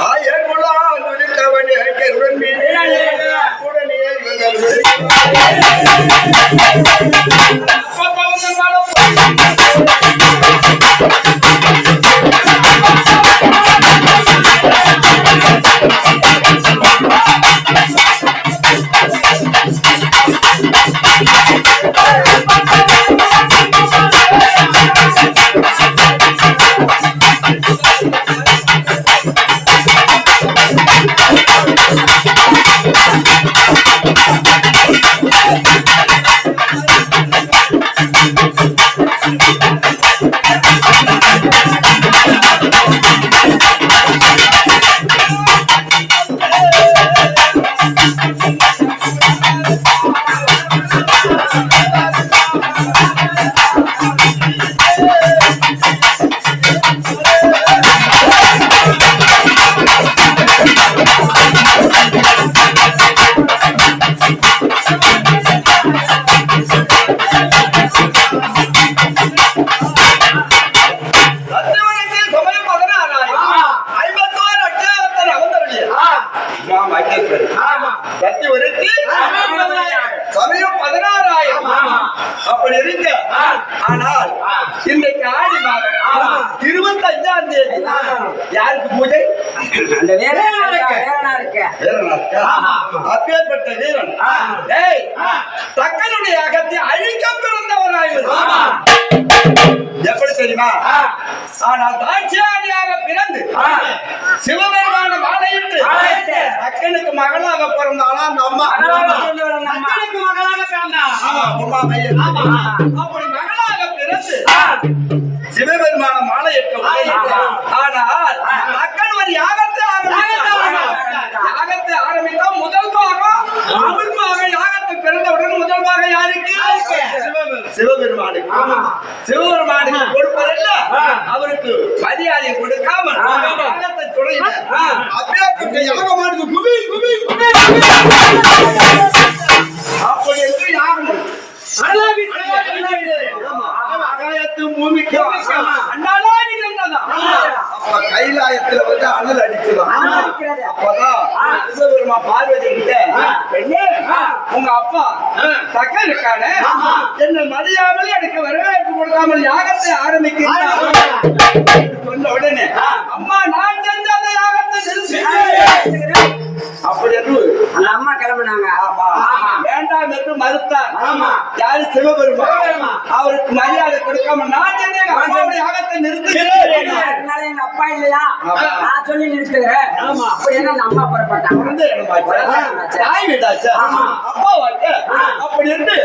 சத்தியவனத்தில் சமயம் பதினாறாயிரம். அப்படி இருக்க ஆனால் இன்றைக்கு ஆடி மாதம். இருபத்தஞ்சாம் தேதி. யாருக்கு பூஜை? அந்த? அப்பேற்பட்ட வீரன். டேய், தக்கனுடைய அகத்தை அழிக்க பிறந்தவனாயிருந்தான் எப்படி தெரியுமா? ஆனால் தாட்சியாதியாக பிறந்து சிவபெருமான. அக்கனுக்கு மகளாக பிறந்தானா அந்த அம்மா மக்களுக்கு மகளாக பிறந்தா. ஆமா. அப்படி மகளாக பிறந்து சிவபெருமான உடனே, ஆனால் அக்கன் ஒரு யாகத்தை யாகத்தை அப்படித்தான் முதல் பாகம் பாகம் யாகத்தை பிறந்தவுடன் முதல் பாகம் யாருக்கு? சிவபெருமானுக்கு. சிவபெருமானுக்கு கொடுப்பதில்ல. அவருக்கு மரியாதை கொடுக்காமல் யாகத்தை தொடங்கினார் அப்பேற்பட்ட யாகமானுக்கு குபி. தக்க இருக்கானே என்ன மதியாமல் எனக்கு வரவேற்பு கொடுக்காமல் யாகத்தை ஆரம்பிக்கிறார் சொன்ன உடனே அம்மா நான் செஞ்ச அந்த யாகத்தை அப்படி என்று அந்த அம்மா கிளம்புனாங்க. ஆமா. வேண்டாம் என்று மறுத்தார். ஆமா. யாரு சிவபெருமான். அவருக்கு மரியாதை கொடுக்காம நான் அப்பாவுடைய யாகத்தை நிறுத்துகிறேன் அதனால எங்க அப்பா இல்லையா. நான் சொல்லி நிறுத்துகிறேன். அப்படி என்ன? அந்த அம்மா புறப்பட்டாங்க. தாய் வீடாச்சு. ஆமா. அப்பா வாழ்க்கை. அப்படி இருந்து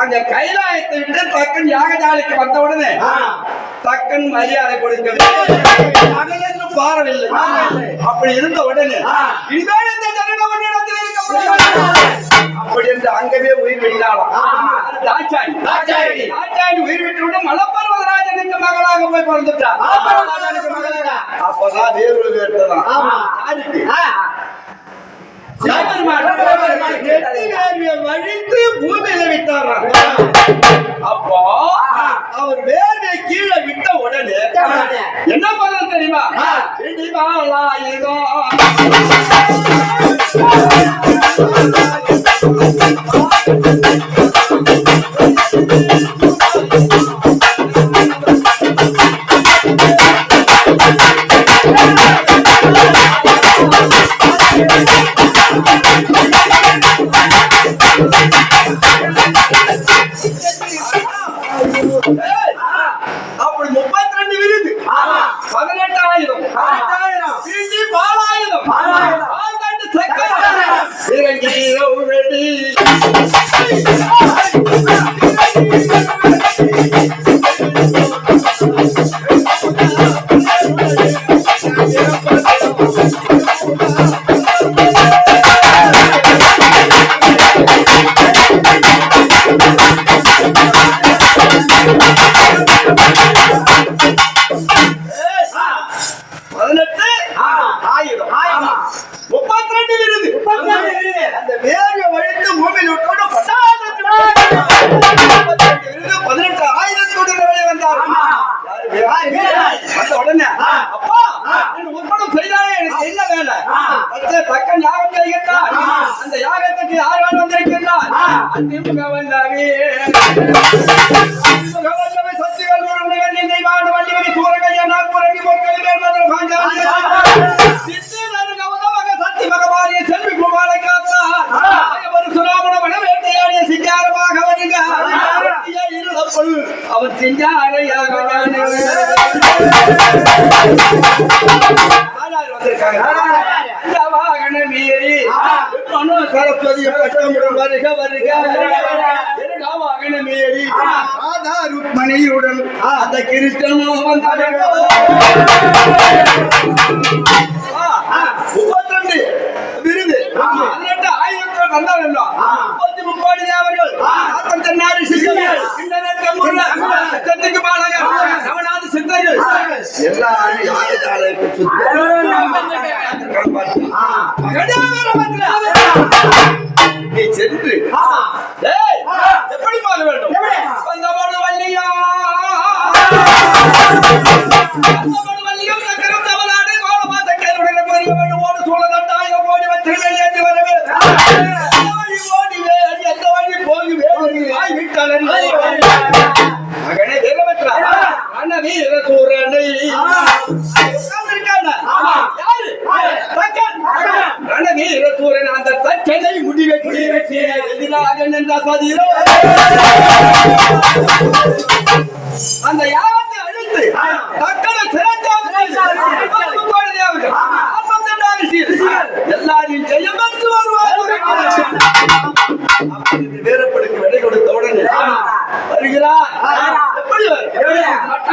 அங்க கைலாயத்தை விட்டு தக்கன் யாகசாலைக்கு வந்த உடனே தக்கன் மரியாதை கொடுக்கவில்லை பாரவில்லை. அப்படி இருந்த உடனே இனிமேல் இந்த ஜனனம் தாட்சாயணி தாட்சாயணி. தாட்சாயணி உயிர் விட்டு விட்டு மலப்பர்வதராஜனுக்கு மகளாக போய் பிறந்துட்டார் அப்பதான் வேறொரு வேட்டதான் ஆமா. பூமியில விட்டாராம். அப்போ அவர் வேர்வையை கீழே விட்ட உடனே. என்ன பண்ண தெரியுமா ஆ. வந்த உடனே. அப்பா உற்படம் செய்தாலே எனக்கு என்ன வேலை? தக்கன் யாகம் செய்கின்றார். அந்த யாகத்துக்கு யார் யார் வந்திருக்கின்றார். அதிமுக வந்தாவே செல்வி குமாரை காத்தார். ஒரு சுராமண வன வேட்டையாடிய சிங்காரமாக வருக வெட்டிய இருளப்புள் அவன் சிங்காரையாக சரஸ்வதி வருக வருக எருகா ராதா ருக்மணியுடன் அந்த கிருஷ்ணனோ வந்தார்கள் முப்பத்தி விருது பதினெட்டு ஆயிரத்தி வந்தார்கள் முப்பத்தி முப்பது தேவர்கள் ஆத்தம் சிங்கங்கள் இந்தனத்த முருகன் யாகசாலைக்கு நீ சென்று. எப்படி மாற வேண்டும்? வள்ளியா வந்தபோது எதிராக நின்ற சதிரோ அந்த யாகத்தை அழித்து தக்கனை எல்லாரையும் ஜெயம் வருவார். வீரப்படுக்கு விடை கொடுத்த உடனே வருகிறார். எப்படி வரும்? மட்ட